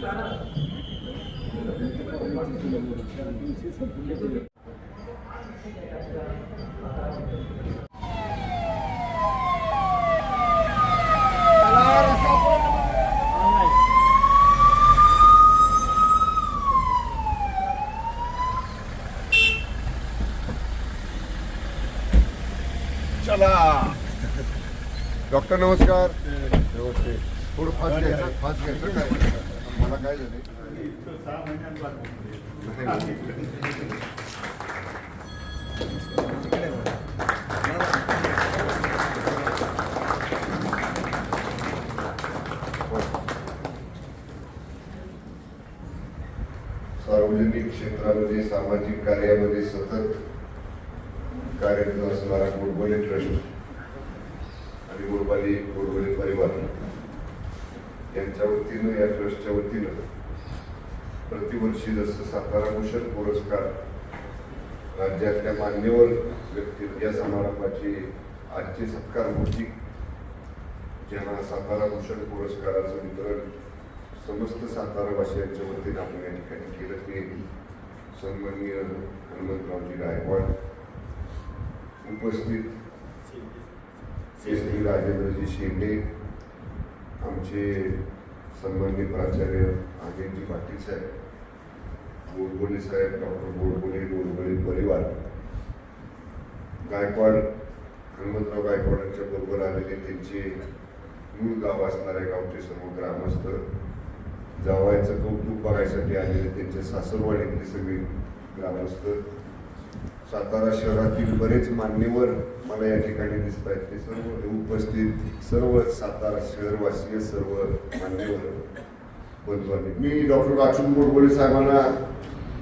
चला डॉक्टर नमस्कार. नमस्ते. थोडं फास्ट घ्यायचं फास्ट घ्यायचं काय? मला काय झालं सार्वजनिक क्षेत्रामध्ये सामाजिक कार्यामध्ये सतत कार्यरत असणारा गोडबोले ट्रस्ट आणि गोडबाली गोडबोले परिवार. यांच्या वतीनं या ट्रस्टच्या वतीनं प्रतिवर्षी जसं सातारा भूषण पुरस्कार राज्यातल्या मान्यवर व्यक्ती या समारंभाची आजची सत्कार मूर्ती ज्यांना सातारा भूषण पुरस्काराचं वितरण समस्त सातारा वासियांच्या वतीनं आपण या ठिकाणी केलं ते सन्माननीय हनुमंतरावजी गायकवाड उपस्थित श्री राजेंद्रजी शेंडे आमचे सन्माननीय प्राचार्य आगेनजी पाटील साहेब गोडबोले साहेब डॉक्टर गोडबोले गोडबोले परिवार गायकवाड हनुमंतराव गायकवाडांच्या बरोबर आलेले त्यांचे मूळ गाव असणाऱ्या गावचे सर्व ग्रामस्थ जावायचं कौतुक बघायसाठी आलेले त्यांचे सासरवाडीतले सगळे ग्रामस्थ सातारा शहरातील बरेच मान्यवर मला या ठिकाणी दिसत आहेत. ते सर्व उपस्थित सर्व सातारा शहरवासीय सर्व मान्यवर बंधू मी डॉक्टर राजून गोडबोले साहेबांना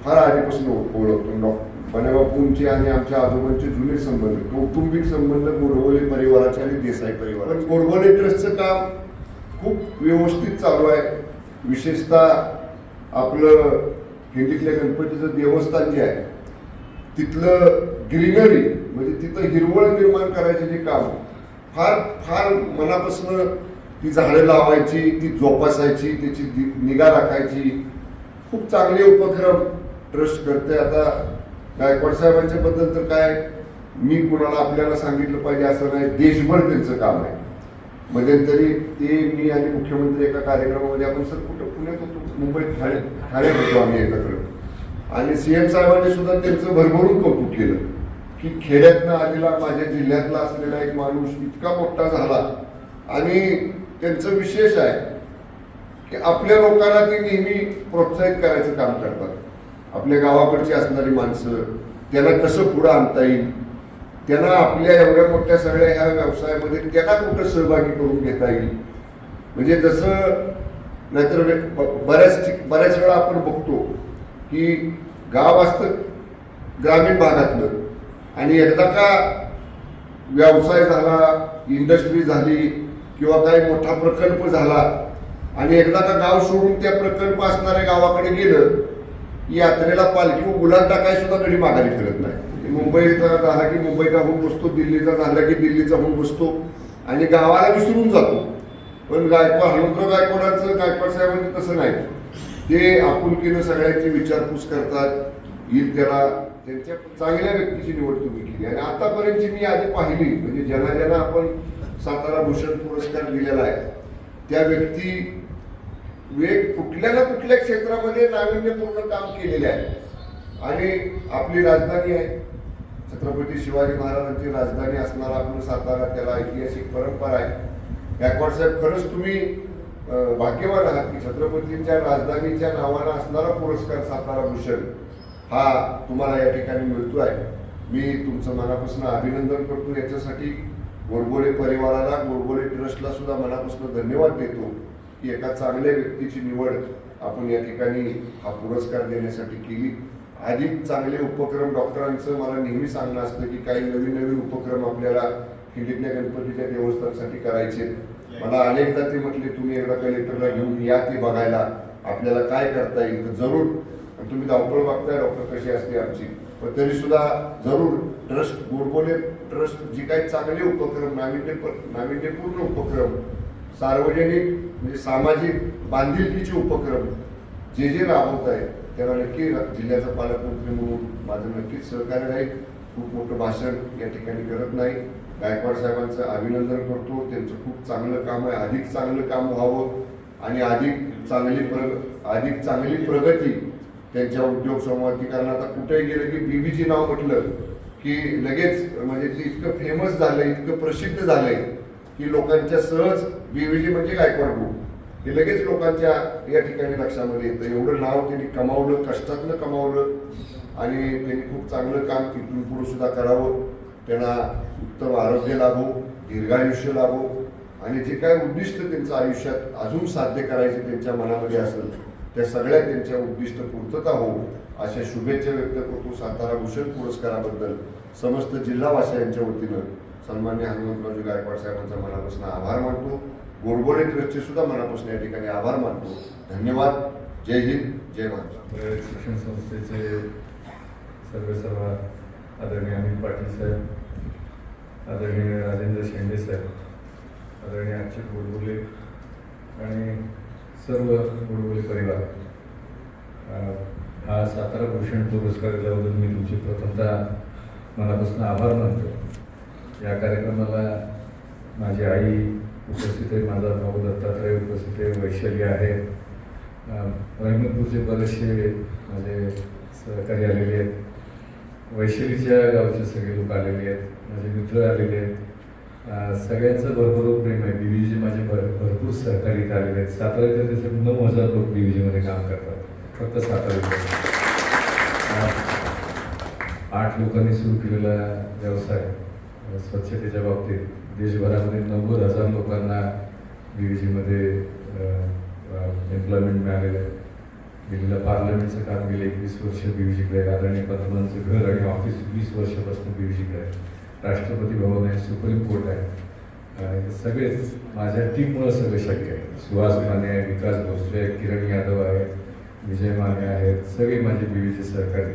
फार आधीपासून ओळखतो. डॉक्टर बनेबापूंचे आणि आमच्या आजोबांचे जुने संबंध कौटुंबिक संबंध गोडबोले परिवाराचे आणि देसाई परिवार पण गोडबोले ट्रस्टचं काम खूप व्यवस्थित चालू आहे. विशेषतः आपलं हिंदीतल्या गणपतीचं देवस्थान जे आहे तिथलं ग्रीनरी म्हणजे तिथं हिरवळ निर्माण करायचे जे काम फार फार मनापासून ती झाडं लावायची ती जोपासायची त्याची निगा राखायची. खूप चांगले उपक्रम ट्रस्ट करते आता गायकवाड साहेबांच्या बद्दल तर काय मी कुणाला आपल्याला सांगितलं पाहिजे असं नाही. देशभर त्यांचं काम आहे. मध्यंतरी ते मी आणि मुख्यमंत्री एका कार्यक्रमामध्ये आपण सर कुठं पुण्यात होतो? मुंबईत ठाणे ठाण्यात होतो आम्ही एकत्र. आणि सीएम साहेबांनी सुद्धा त्यांचं भरभरून कौतुक केलं की खेड्यातनं आलेला माझ्या जिल्ह्यातला असलेला एक माणूस इतका मोठा झाला. आणि त्यांचं विशेष आहे की आपल्या लोकांना ते नेहमी प्रोत्साहित करायचं काम करतात. आपल्या गावाकडची असणारी माणसं त्यांना कसं पुढं आणता येईल? त्यांना आपल्या एवढ्या मोठ्या सगळ्या ह्या व्यवसायामध्ये त्यांना कुठं सहभागी करून घेता येईल? म्हणजे जसं नाहीतर ब- बऱ्याच ठिक- बऱ्याच वेळा आपण बघतो की गाव असतं ग्रामीण भागातलं. आणि एकदा का व्यवसाय झाला इंडस्ट्री झाली किंवा काही मोठा प्रकल्प झाला आणि एकदा का गाव सोडून त्या प्रकल्प असणाऱ्या गावाकडे गेलं की यात्रेला पालखी व गुलाल टाकाय सुद्धा कधी माघारी फिरत नाही. म्हणजे मुंबईचा झाला की मुंबईचा होऊन बसतो दिल्लीचा झाला की दिल्लीचा होऊन बसतो आणि गावाला विसरून जातो. पण गायकवाड हनुमंतराव गायकवाडांचं गायकवाड साहेबांचं तसं नाही. ते आपुलकीनं सगळ्यांची विचारपूस करतात येईल त्याला. त्यांच्या चांगल्या व्यक्तीची निवड तुम्ही केली. आणि आतापर्यंतची मी आधी पाहिली म्हणजे ज्यांना ज्यांना आपण सातारा भूषण पुरस्कार दिलेला आहे त्या व्यक्ती वेग कुठल्या ना कुठल्या क्षेत्रामध्ये नाविन्यपूर्ण काम केलेले आहे. आणि आपली राजधानी आहे. छत्रपती शिवाजी महाराजांची राजधानी असणारा आपलं सातारा त्याला ऐतिहासिक परंपरा आहे. गायकवाड साहेब खरंच तुम्ही भाग्यवान आहात की छत्रपतींच्या राजधानीच्या नावानं असणारा पुरस्कार सातारा भूषण हा तुम्हाला या ठिकाणी मिळतो आहे. मी तुमचं मनापासून अभिनंदन करतो. याच्यासाठी गोडबोले परिवाराला गोडबोले ट्रस्टला सुद्धा मनापासून धन्यवाद देतो की एका चांगल्या व्यक्तीची निवड आपण या ठिकाणी हा पुरस्कार देण्यासाठी केली. अधिक चांगले उपक्रम डॉक्टरांचं मला नेहमी सांगणं असतं की काही नवीन नवीन उपक्रम आपल्याला खिंडीतल्या गणपतीच्या देवस्थानासाठी करायचे मला अनेकदा ते म्हटले तुम्ही एकदा कलेक्टरला घेऊन या ते बघायला. आपल्याला काय करता येईल? तर जरूर. तुम्ही धावपळ बघताय डॉक्टर कशी असते आमची. पण तरी सुद्धा जरूर ट्रस्ट गोडबोले ट्रस्ट जे काही चांगले उपक्रम नाविन्य नाविन्यपूर्ण उपक्रम सार्वजनिक म्हणजे सामाजिक बांधिलकीचे उपक्रम जे जे राबवत आहेत त्याला नक्की जिल्ह्याचा पालकमंत्री म्हणून माझं नक्कीच सहकार्य राहील. खूप मोठं भाषण या ठिकाणी करत नाही. गायकवाड साहेबांचं अभिनंदन करतो. त्यांचं खूप चांगलं काम आहे. अधिक चांगलं काम व्हावं आणि अधिक चांगली प्रग अधिक चांगली प्रगती त्यांच्या उद्योग संवर्धीकरण आता कुठेही गेलं की बीबीजी नाव म्हटलं की लगेच म्हणजे ते इतकं फेमस झालंय इतकं प्रसिद्ध झालंय की लोकांच्या सहज बीबीजी म्हणजे गायकवाड ग्रुप हे लगेच लोकांच्या या ठिकाणी लक्षामध्ये येतं. एवढं नाव त्यांनी कमावलं कष्टातनं कमावलं आणि त्यांनी खूप चांगलं काम इथून पुढे सुद्धा करावं. त्यांना उत्तम आरोग्य लाभो दीर्घायुष्य लाभो आणि जे काय उद्दिष्ट त्यांचं आयुष्यात अजून साध्य करायचे त्यांच्या मनामध्ये असेल त्या सगळ्या त्यांच्या उद्दिष्ट पूर्तता हो अशा शुभेच्छा व्यक्त करतो सातारा भूषण पुरस्काराबद्दल. समस्त जिल्हावासियांच्या वतीनं सन्मान्य हनुमंतरावजी गायकवाड साहेबांचा मनापासून आभार मानतो. गोडबोडे ट्रस्टचे सुद्धा मनापासून या ठिकाणी आभार मानतो. धन्यवाद. जय हिंद. जय महाराष्ट्र. शिक्षण संस्थेचे सर्व सर्व आदरणीय अमित पाटील साहेब आदरणीय राजेंद्र शेंडे साहेब आदरणीय अच्युत गोडबोले आणि सर्व गोडबोले परिवार. हा सातारा भूषण पुरस्कार दिल्याबद्दल मी तुमचे प्रथमतः मनापासून आभार मानतो. या कार्यक्रमाला माझी आई उपस्थित आहे माझा भाऊ दत्तात्रय उपस्थित आहे वैशाली आहे. रहिमतपूरचे बरेचसे माझे सहकारी आलेले आहेत. वैशालीच्या गावचे सगळे लोक आलेले आहेत माझे मित्र आलेले आहेत. सगळ्यांचं भरपूर प्रेम आहे. बीबीजी माझे भर भरपूर सहकारी आलेले आहेत. साताऱ्याचे त्याचे नऊ हजार लोक बीबीजीमध्ये काम करतात. फक्त सातारा आठ लोकांनी सुरू केलेला व्यवसाय स्वच्छतेच्या बाबतीत. देशभरामध्ये नव्वद हजार लोकांना बीबीजीमध्ये एम्प्लॉयमेंट मिळालेलं आहे. दिल्लीला पार्लमेंटचं काम गेलं एकवीस वर्ष बीव्हीजीकडे आहे आदरणीय पंतप्रधानांचं घर आणि ऑफिस वीस वर्षापासून बीव्हीजीकडे आहे राष्ट्रपती भवन आहे सुप्रीम कोर्ट आहे. अं, सगळेच माझ्या टीममुळं सगळं शक्य आहे. सुहास माने आहे विकास भोसले आहे किरण यादव आहे विजय माने आहेत सगळे माझे बीव्हीचे सहकारी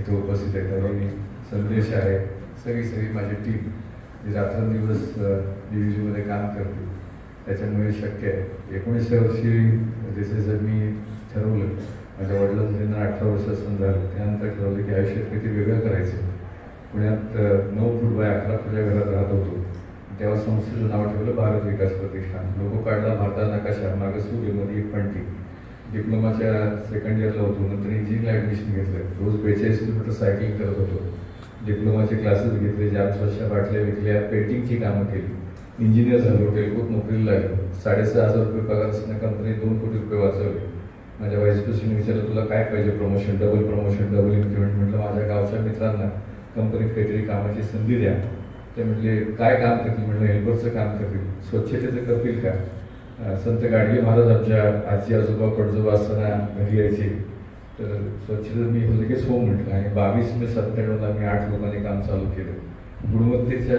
इथे उपस्थित आहेत. आणि संदेश आहे सगळी सगळी माझी टीम जी रात्रंदिवस डिव्हिजनमध्ये काम करते त्याच्यामुळे शक्य आहे. एकोणीसशे वर्षी जसे जर मी ठरवलं. माझ्या वडिलांचं अठरा वर्ष असं झालं. त्यानंतर ठरवलं की आयुष्यात काहीतरी वेगळं करायचं. पुण्यात नऊ फूट बाय अकरा फुटच्या घरात राहत होतो. तेव्हा संस्थेचं नाव ठेवलं भारत विकास प्रतिष्ठान. लोगो काढला भारता नकाशा मागं सूर्यमध्ये एक पणती डिप्लोमाच्या सेकंड इयरला होतो. नंतर इंजिनिअरिंगला ॲडमिशन घेतलं. रोज बेचाळीस किलोमीटर सायकलिंग करत होतो. डिप्लोमाचे क्लासेस घेतले जाम स्वच्छ बाटल्या विकल्या पेंटिंगची कामं केली. इंजिनियर झालो टेलकोत नोकरीला लागलो. साडेसहा हजार रुपये पगार असताना कंपनी दोन कोटी रुपये वाचवले. माझ्या वाईस प्रेसिडेंट विचारलं तुला काय पाहिजे promotion double promotion double increment म्हटलं माझ्या गावच्या मित्रांना कंपनीत काहीतरी कामाची संधी द्या. ते म्हटले काय काम करतील? म्हटलं हेल्परचं काम करतील. स्वच्छतेचं करतील का? संत गाडगे महाराज आमच्या आजी आजोबा पडजोबा असताना घरी यायचे. तर स्वच्छता मी लगेच हो म्हटलं आणि बावीस मे सत्त्याण्णवला मी आठ लोकांनी काम चालू केलं. गुणवत्तेच्या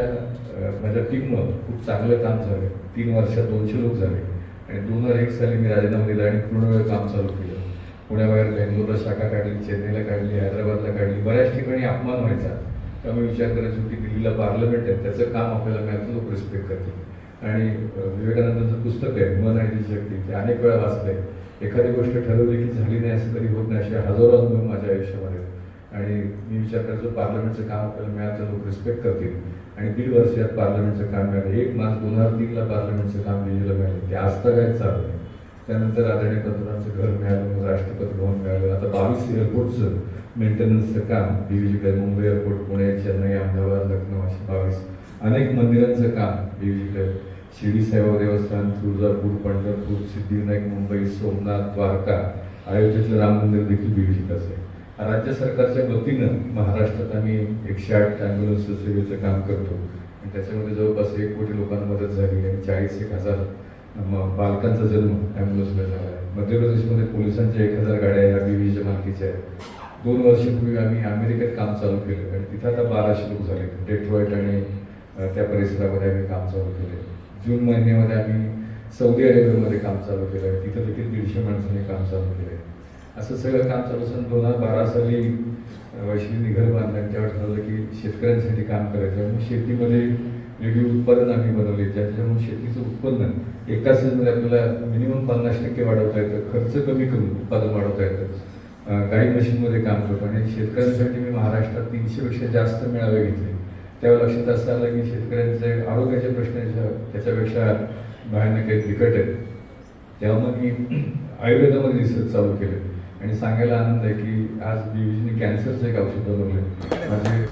माझ्या टीमनं खूप चांगलं काम झालं. तीन वर्षात दोनशे लोक झाले. आणि दोन हजार एक साली मी राजीनामा दिला आणि पूर्ण वेळ काम चालू केलं. पुण्याबाहेर बेंगलोरला शाखा काढली चेन्नईला काढली हैदराबादला काढली. बऱ्याच ठिकाणी अपमान व्हायचा. त्यामुळे विचार करायचो की दिल्लीला पार्लमेंट आहे त्याचं काम आपल्याला मिळालं लोक रिस्पेक्ट करतील. आणि अं, विवेकानंदांचं पुस्तक आहे मन आणि ती शक्ती ते अनेक वेळा वाचलंय. एखादी गोष्ट ठरवली की झाली नाही असं कधी होत नाही असे हजारो अनुभव माझ्या आयुष्यामध्ये. आणि मी विचार करायचो पार्लमेंटचं काम आपल्याला मिळालं तर लोक रिस्पेक्ट करतील. आणि दीड वर्षात पार्लमेंटचं काम मिळालं एक मार्च दोन हजार तीनला पार्लमेंटचं काम लिहिलेलं मिळालं. ते आज तर काहीच चालू नाही. त्यानंतर आदरणीय पंतप्रधानांचं घर मिळालं मग राष्ट्रपती भवन मिळालं. आता बावीस एअरपोर्टचं मेंटेनन्सचं काम बीव्हीजीकडे मुंबई एअरपोर्ट पुणे चेन्नई अहमदाबाद लखनौ अशी बावीस अनेक मंदिरांचं काम बीव्हीजीकडे शिर्डी साईबाबा देवस्थान तुळजापूर पंढरपूर सिद्धिविनायक मुंबई सोमनाथ द्वारका अयोध्येतलं राम मंदिर देखील बीव्हीजीकडचं आहे. राज्य सरकारच्या वतीनं महाराष्ट्रात आम्ही एकशे आठ ॲम्ब्युलन्स सेवेचं काम करतो. आणि त्याच्यामध्ये जवळपास एक कोटी लोकांना मदत झाली आणि चाळीस एक हजार बालकांचा जन्म ॲम्ब्युलन्सला झाला आहे. मध्य प्रदेशमध्ये पोलिसांच्या एक हजार गाड्या या बीव्हीच्या मालकीच्या आहेत. दोन वर्षापूर्वी आम्ही अमेरिकेत काम चालू केलं. आणि तिथं आता बाराशे लोक झाले डेट्रॉईट आणि त्या परिसरामध्ये आम्ही काम चालू केले जून महिन्यामध्ये आम्ही सौदी अरेबियामध्ये काम चालू केलं आहे. तिथं देखील दीडशे माणसांनी काम चालू केलं असं सगळं काम चालू असून दोन हजार बारा साली अं, घर बांधलं आणि ठरवलं की शेतकऱ्यांसाठी काम करायचं. मग शेतीमध्ये वेगळी उत्पादन आम्ही बनवले. ज्याच्यामुळे शेतीचं उत्पन्न एका सीझनमध्ये आपल्याला मिनिमम पन्नास टक्के वाढवता येतं. खर्च कमी करून उत्पादन वाढवता येतं. काही गाई मशीनमध्ये काम करतो. आणि शेतकऱ्यांसाठी मी महाराष्ट्रात तीनशेपेक्षा जास्त मेळावे घेतले. त्यावेळी लक्षात असं आलं की शेतकऱ्यांचे आरोग्याचे प्रश्न त्याच्यापेक्षा भयानक आहेत बिकट आहेत. तेव्हा मग मी आयुर्वेदामध्ये रिसर्च चालू केले. आणि सांगायला आनंद आहे की आज बीवीजीने कॅन्सरचं एक औषध बनवलं माझे